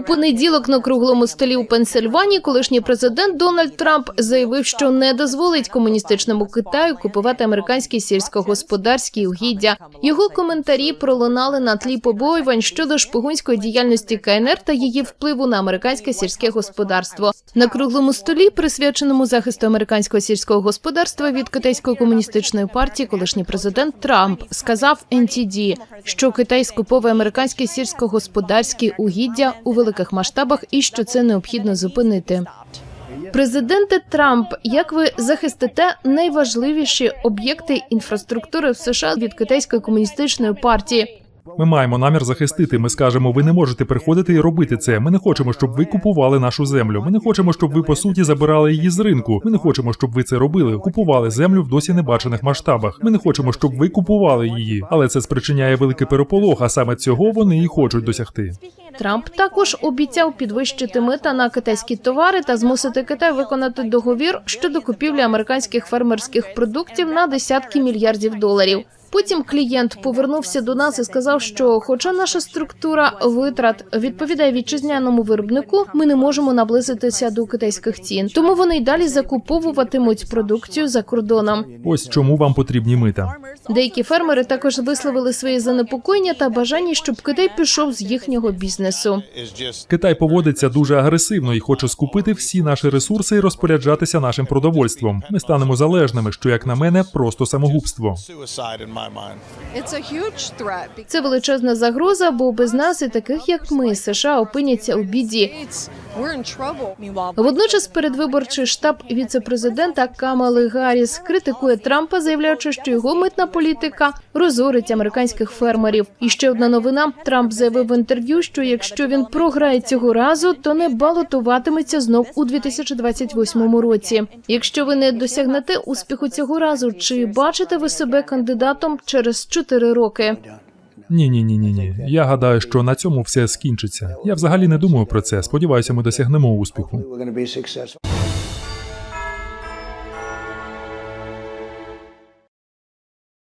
У понеділок на круглому столі у Пенсильванії колишній президент Дональд Трамп заявив, що не дозволить комуністичному Китаю купувати американські сільськогосподарські угіддя. Його коментарі пролунали на тлі побоювань щодо шпигунської діяльності КНР та її впливу на американське сільське господарство. На круглому столі, присвяченому захисту американського сільського господарства від китайської комуністичної партії, колишній президент Трамп сказав NTD, що Китай скуповує американські сільськогосподарські угіддя у великих масштабах і що це необхідно зупинити. Президенте Трамп, як ви захистите найважливіші об'єкти інфраструктури в США від китайської комуністичної партії? Ми маємо намір захистити. Ми скажемо, ви не можете приходити і робити це. Ми не хочемо, щоб ви купували нашу землю. Ми не хочемо, щоб ви по суті забирали її з ринку. Ми не хочемо, щоб ви це робили. Купували землю в досі небачених масштабах. Ми не хочемо, щоб ви купували її, але це спричиняє великий переполох. А саме цього вони і хочуть досягти. Трамп також обіцяв підвищити мита на китайські товари та змусити Китай виконати договір щодо купівлі американських фермерських продуктів на десятки мільярдів доларів. Потім клієнт повернувся до нас і сказав, що, хоча наша структура витрат відповідає вітчизняному виробнику, ми не можемо наблизитися до китайських цін. Тому вони й далі закуповуватимуть продукцію за кордоном. Ось чому вам потрібні мита. Деякі фермери також висловили свої занепокоєння та бажання, щоб Китай пішов з їхнього бізнесу. Китай поводиться дуже агресивно і хоче скупити всі наші ресурси і розпоряджатися нашим продовольством. Ми станемо залежними, що як на мене, просто самогубство. Suicide in my mind. It's a huge threat because Це величезна загроза, бо без нас і таких як ми США опиняться у біді. Водночас, передвиборчий штаб віце-президента Камали Гарріс критикує Трампа, заявляючи, що його митна політика розорить американських фермерів. І ще одна новина: Трамп заявив в інтерв'ю, що якщо він програє цього разу, то не балотуватиметься знов у 2028 році. Якщо ви не досягнете успіху цього разу, чи бачите ви себе кандидатом через 4 роки? Ні, ні, ні, ні, ні. Я гадаю, що на цьому все скінчиться. Я взагалі не думаю про це. Сподіваюся, ми досягнемо успіху.